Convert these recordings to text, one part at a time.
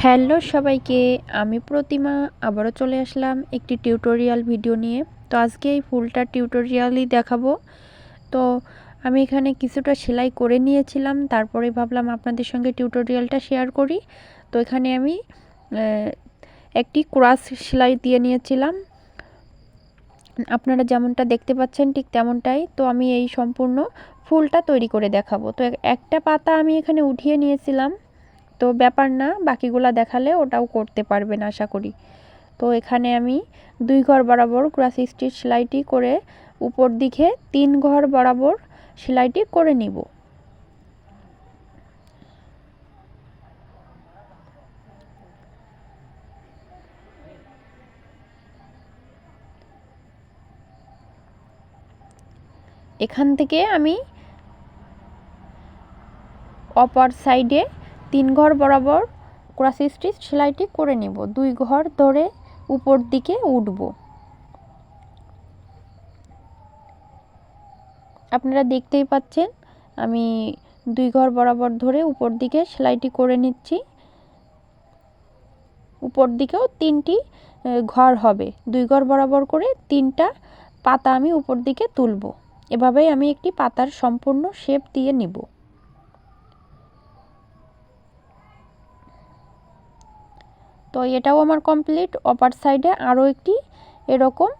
Hello সবাইকে, আমি প্রতিমা, আবারও চলে আসলাম একটি টিউটোরিয়াল ভিডিও নিয়ে। তো আজকে এই ফুলটা টিউটোরিয়ালই দেখাবো। তো আমি এখানে কিছুটা সেলাই করে নিয়েছিলাম, তারপরে ভাবলাম আপনাদের সঙ্গে টিউটোরিয়ালটা শেয়ার করি। তো এখানে আমি একটি ক্রাস সেলাই দিয়ে নিয়েছিলাম। আপনারা যেমনটা দেখতে পাচ্ছেন ঠিক তেমনটাই। তো আমি এই সম্পূর্ণ ফুলটা তৈরি করে দেখাবো। তো একটা পাতা আমি এখানে উঠিয়ে নিয়েছিলাম। তো ব্যাপার না, বাকিগুলা দেখালে ওটাও করতে পারবেন আশা করি। তো এখানে আমি দুই ঘর বরাবর ক্রাস স্টিচ সেলাইটি করে উপর দিকে তিন ঘর বরাবর সেলাইটি করে নিব। এখান থেকে আমি অপার সাইডে তিন ঘর বরাবর ক্রস স্টিচ সেলাইটি করে নেব। দুই ঘর ধরে উপর দিকে উঠব। আপনারা দেখতেই পাচ্ছেন, আমি দুই ঘর বরাবর ধরে উপর দিকে সেলাইটি করে নিচ্ছি। উপর দিকেও তিনটি ঘর হবে। দুই ঘর বরাবর করে তিনটা পাতা আমি উপর দিকে তুলব। এভাবেই আমি একটি পাতার সম্পূর্ণ শেপ দিয়ে নিব। তো এটাও আমার কমপ্লিট অপার সাইডে আরও একটি এরকম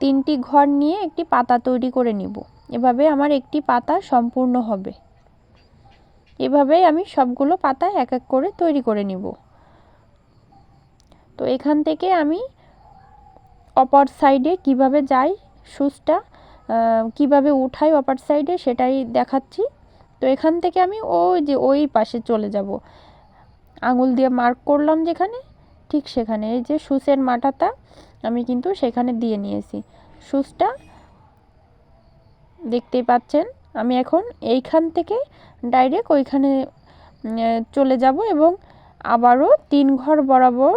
তিনটি ঘর নিয়ে একটি পাতা তৈরি করে নিব। এভাবে আমার একটি পাতা সম্পূর্ণ হবে। এভাবে আমি সবগুলো পাতা এক এক করে তৈরি করে নিব। তো এখান থেকে আমি অপার সাইডে কীভাবে যাই সুচটা কীভাবে উঠাই অপার সাইডে সেটাই দেখাচ্ছি। তো এখান থেকে আমি ওই যে ওই পাশে চলে যাব। আঙুল দিয়ে মার্ক করলাম যেখানে ঠিক সেখানে। এই যে সুসের মাটাটা আমি কিন্তু সেখানে দিয়ে নিয়েছি। সুসটা দেখতেই পাচ্ছেন, আমি এখন এইখান থেকে ডাইরেক্ট ওইখানে চলে যাব এবং আবারও তিন ঘর বরাবর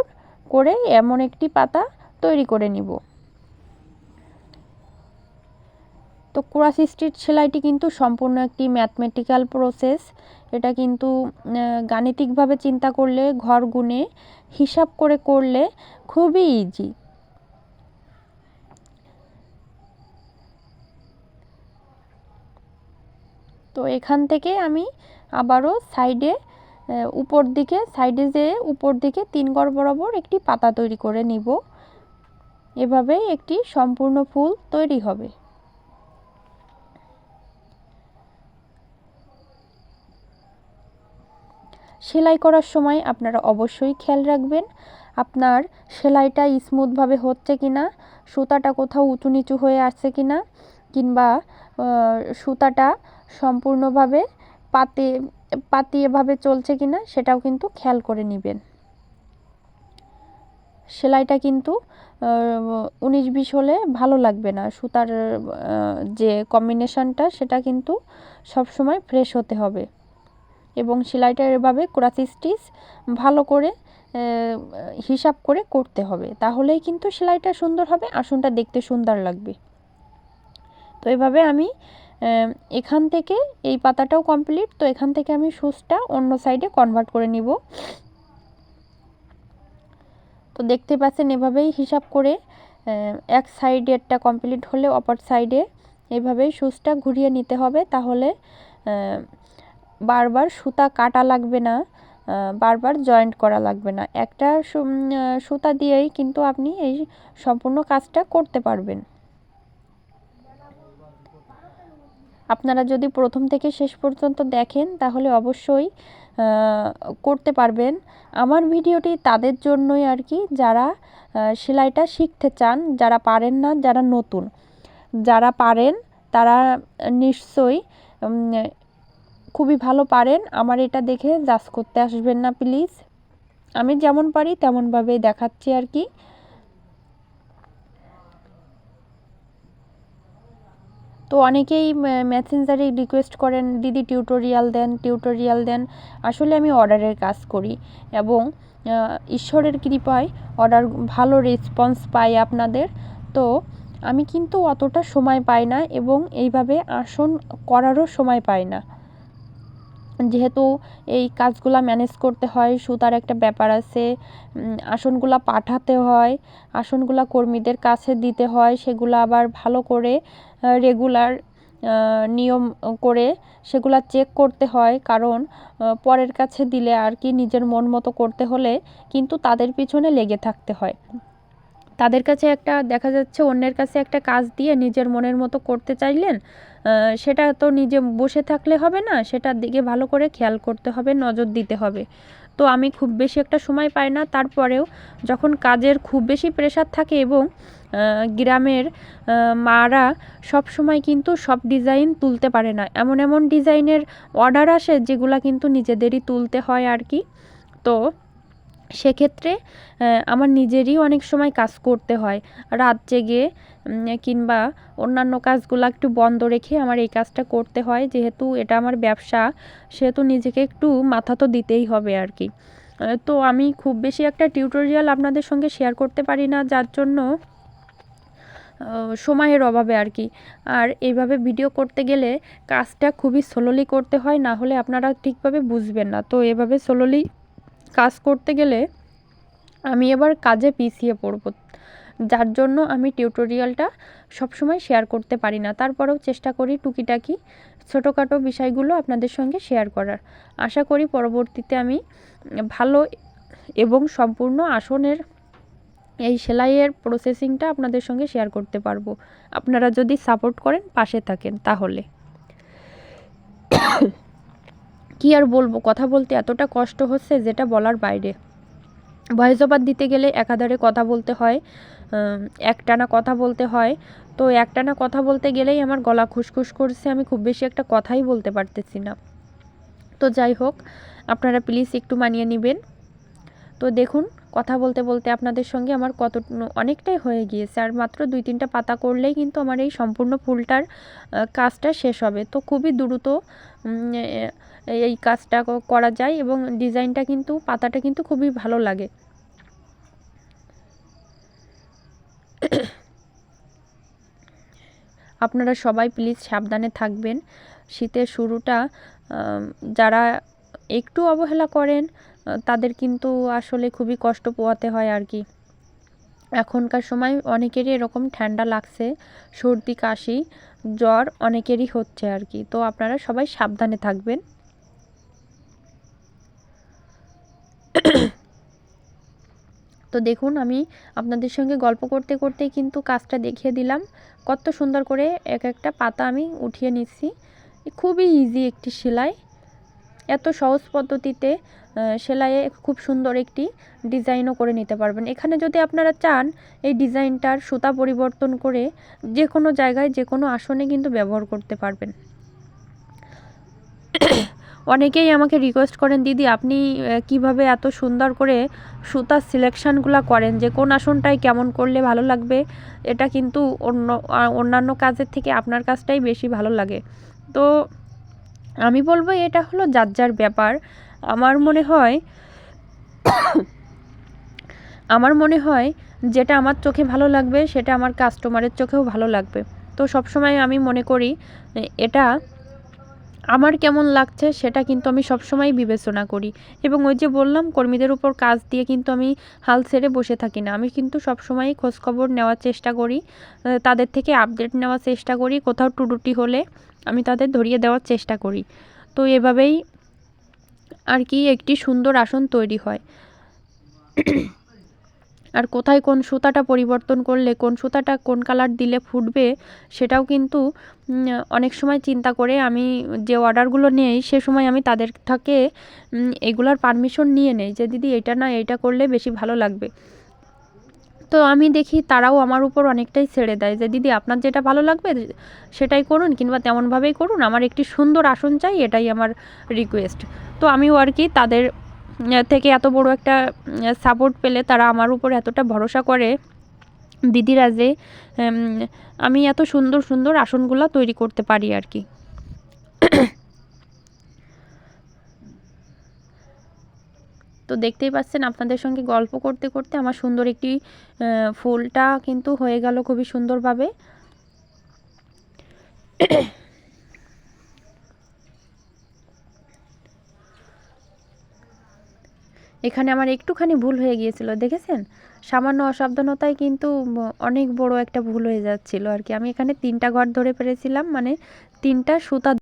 করে এমন একটি পাতা তৈরি করে নিব। তো ক্রাস স্টিচ সেলাইটি কিন্তু সম্পূর্ণ একটি ম্যাথমেটিক্যাল প্রসেস। এটা কিন্তু গাণিতিকভাবে চিন্তা করলে, ঘর গুণে, হিসাব করে করলে খুবই ইজি তো এখান থেকে আমি আবারও সাইডে উপর দিকে, সাইডে যে উপর দিকে তিন গড় বরাবর একটি পাতা তৈরি করে নিব। এভাবেই একটি সম্পূর্ণ ফুল তৈরি হবে। সেলাই করার সময় আপনারা অবশ্যই খেয়াল রাখবেন, আপনার সেলাইটা স্মুথভাবে হচ্ছে কি না সুতাটা কোথাও উঁচু নিচু হয়ে আসছে কি না কিংবা সুতাটা সম্পূর্ণভাবে পাতে, পাতিয়েভাবে চলছে কি না সেটাও কিন্তু খেয়াল করে নেবেন। সেলাইটা কিন্তু উনিশ বিশ হলে ভালো লাগবে না। সুতার যে কম্বিনেশনটা, সেটা কিন্তু সবসময় ফ্রেশ হতে হবে। এবং সেলাইটা এভাবে ক্রাচ স্টিচ ভালো করে হিসাব করে করতে হবে। তাহলেই কিন্তু সেলাইটা সুন্দর হবে, আসনটা দেখতে সুন্দর লাগবে। তো এভাবে আমি এখান থেকে এই পাতাটাও কমপ্লিট। তো এখান থেকে আমি সুচটা অন্য সাইডে কনভার্ট করে নিব। তো দেখতে পাচ্ছেন এভাবেই হিসাব করে এক সাইডেরটা কমপ্লিট হলে অপর সাইডে এভাবেই সুচটা ঘুরিয়ে নিতে হবে। তাহলে বারবার সুতা কাটা লাগবে না বারবার জয়েন্ট করা লাগবে না। একটা সুতা দিয়েই কিন্তু আপনি এই সম্পূর্ণ কাজটা করতে পারবেন। আপনারা যদি প্রথম থেকে শেষ পর্যন্ত দেখেন, তাহলে অবশ্যই করতে পারবেন। আমার ভিডিওটি তাদের জন্যই আর কি, যারা সেলাইটা শিখতে চান, যারা পারেন না, যারা নতুন, যারা পারেন, তারা নিশ্চয়ই খুবই ভালো পারেন। আমার এটা দেখে জাজ করতে আসবেন না, প্লিজ। আমি যেমন পারি তেমনভাবেই দেখাচ্ছি আর কি। তো অনেকেই মেসেঞ্জারে রিকোয়েস্ট করেন, দিদি টিউটোরিয়াল দেন টিউটোরিয়াল দেন। আসলে আমি অর্ডারের কাজ করি এবং ঈশ্বরের কৃপায় অর্ডার ভালো রেসপন্স পাই আপনাদের। তো আমি কিন্তু অতটা সময় পাই না এবং এইভাবে আসন করারও সময় পাই না। যেহেতু এই কাজগুলো ম্যানেজ করতে হয়, সুতার একটা ব্যাপার আছে আসনগুলা পাঠাতে হয়, আসনগুলা কর্মীদের কাছে দিতে হয়, সেগুলো আবার ভালো করে রেগুলার নিয়ম করে সেগুলা চেক করতে হয়। কারণ পরের কাছে দিলে আর কি নিজের মন মতো করতে হলে কিন্তু তাদের পিছনে লেগে থাকতে হয়। তাদের কাছে একটা দেখা যাচ্ছে অন্যের কাছে একটা কাজ দিয়ে নিজের মনের মতো করতে চাইলেন সেটা তো নিজে বসে থাকলে হবে না, সেটার দিকে ভালো করে খেয়াল করতে হবে, নজর দিতে হবে। তো আমি খুব বেশি একটা সময় পাই না, তারপরেও যখন কাজের খুব বেশি প্রেশার থাকে এবং গ্রামের মারা সব সময় কিন্তু সব ডিজাইন তুলতে পারে না। এমন এমন ডিজাইনের অর্ডার আসে যেগুলা কিন্তু নিজেদেরই তুলতে হয় আর কি। তো সেক্ষেত্রে আমার নিজেরই অনেক সময় কাজ করতে হয়। রাত জেগে কিংবা অন্যান্য কাজগুলো একটু বন্ধ রেখে আমার এই কাজটা করতে হয়। যেহেতু এটা আমার ব্যবসা, সেহেতু নিজেকে একটু মাথা তো দিতেই হবে আর কি। তো আমি খুব বেশি একটা টিউটোরিয়াল আপনাদের সঙ্গে শেয়ার করতে পারি না, যার জন্য সময়ের অভাবে আর কি। আর এইভাবে ভিডিও করতে গেলে কাজটা খুবই স্লোলি করতে হয়, না হলে আপনারা ঠিকভাবে বুঝবেন না। তো এভাবে স্লোলি কাজ করতে গেলে আমি এবার কাজে পিছিয়ে পড়ব। যার জন্য আমি টিউটোরিয়ালটা সবসময় শেয়ার করতে পারি না। তারপরেও চেষ্টা করি টুকিটাকি ছোটোখাটো বিষয়গুলো আপনাদের সঙ্গে শেয়ার করার। আশা করি পরবর্তীতে আমি ভালো এবং সম্পূর্ণ আসনের এই সেলাইয়ের প্রসেসিংটা আপনাদের সঙ্গে শেয়ার করতে পারব। আপনারা যদি সাপোর্ট করেন, পাশে থাকেন তাহলে। কি আর বলব? কথা বলতে এতটা কষ্ট হচ্ছে যেটা বলার বাইরে। ভয়েস ওভার দিতে গেলে একাধারে কথা বলতে হয় একটানা কথা বলতে হয়। তো একটানা কথা বলতে গেলেই আমার গলা খুসখুস করছে, আমি খুব বেশি একটা কথাই বলতে পারতেছি না। তো যাই হোক, আপনারা প্লিজ একটু মানিয়ে নেবেন। তো দেখুন, কথা বলতে বলতে আপনাদের সঙ্গে আমার কত, অনেকটাই হয়ে গিয়েছে। আর মাত্র দুই তিনটা পাতা করলেই কিন্তু আমার এই সম্পূর্ণ ফুলটার কাজটা শেষ হবে। তো খুবই দ্রুত এই কাজটা করা যায় এবং ডিজাইনটা কিন্তু, পাতাটা কিন্তু খুবই ভালো লাগে। আপনারা সবাই প্লিজ সাবধানে থাকবেন। শীতের শুরুটা যারা একটু অবহেলা করেন, তাদের কিন্তু আসলে খুবই কষ্ট পোয়াতে হয় আর কি। এখনকার সময় অনেকেরই এরকম ঠান্ডা লাগছে, সর্দি, কাশি, জ্বর অনেকেরই হচ্ছে আর কি। তো আপনারা সবাই সাবধানে থাকবেন। তো দেখুন, আমি আপনাদের সঙ্গে গল্প করতে করতে কিন্তু কাজটা দেখিয়ে দিলাম। কত সুন্দর করে এক একটা পাতা আমি উঠিয়ে নিচ্ছি। খুবই ইজি একটি সেলাই। এত সহজ পদ্ধতিতে সেলাইয়ে খুব সুন্দর একটি ডিজাইনও করে নিতে পারবেন। এখানে যদি আপনারা চান, এই ডিজাইনটার সুতা পরিবর্তন করে যে কোনো জায়গায় যে কোনো আসনে কিন্তু ব্যবহার করতে পারবেন। অনেকেই আমাকে রিকোয়েস্ট করেন, দিদি, আপনি কীভাবে এত সুন্দর করে সুতার সিলেকশানগুলো করেন? যে কোন আসনটাই কেমন করলে ভালো লাগবে? এটা কিন্তু অন্য অন্যান্য কাজের থেকে আপনার কাজটাই বেশি ভালো লাগে। তো আমি বলব, এটা হলো যার যার ব্যাপার। আমার মনে হয়, আমার মনে হয় যেটা আমার চোখে ভালো লাগবে, সেটা আমার কাস্টমারের চোখেও ভালো লাগবে। তো সবসময় আমি মনে করি এটা আমার কেমন লাগছে সেটা কিন্তু আমি সবসময় বিবেচনা করি। এবং ওই যে বললাম, কর্মীদের উপর কাজ দিয়ে কিন্তু আমি হাল ছেড়ে বসে থাকি না। আমি কিন্তু সবসময়ই খোঁজখবর নেওয়ার চেষ্টা করি তাদের থেকে আপডেট নেওয়ার চেষ্টা করি, কোথাও টুডুটি হলে আমি তাদের ধরিয়ে দেওয়ার চেষ্টা করি। তো এভাবেই আর কি একটি সুন্দর আসন তৈরি হয়। আর কোথায় কোন সুতাটা পরিবর্তন করলে, কোন সুতাটা কোন কালার দিলে ফুটবে, সেটাও কিন্তু অনেক সময় চিন্তা করে আমি যে অর্ডারগুলো নেই, সে সময় আমি তাদের থেকে এগুলার পারমিশন নিয়ে নেই যে, দিদি, এটা না, এটা করলে বেশি ভালো লাগবে। তো আমি দেখি তারাও আমার উপর অনেকটাই ছেড়ে দেয় যে, দিদি, আপনার যেটা ভালো লাগবে, সেটাই করুন, কিংবা তেমনভাবেই করুন। আমার একটি সুন্দর আসন চাই, এটাই আমার রিকোয়েস্ট তো আমিও আর কি তাদের থেকে এত বড় একটা সাপোর্ট পেলে তারা আমার উপর এতটা ভরসা করে দিদিরা যে আমি এত সুন্দর সুন্দর আসনগুলো তৈরি করতে পারি আর কি। তো দেখতেই পাচ্ছেন আপনাদের সঙ্গে গল্প করতে করতে আমার সুন্দর একটি ফুলটা কিন্তু হয়ে গেল খুবই সুন্দরভাবে। এখানে আমার একটুখানি ভুল হয়ে গিয়েছিল, দেখেছেন? সামান্য অসাবধানতায় কিন্তু অনেক বড় একটা ভুল হয়ে যাচ্ছিল আর কি। আমি এখানে তিনটা ঘর ধরে পেরেছিলাম মানে তিনটা সুতা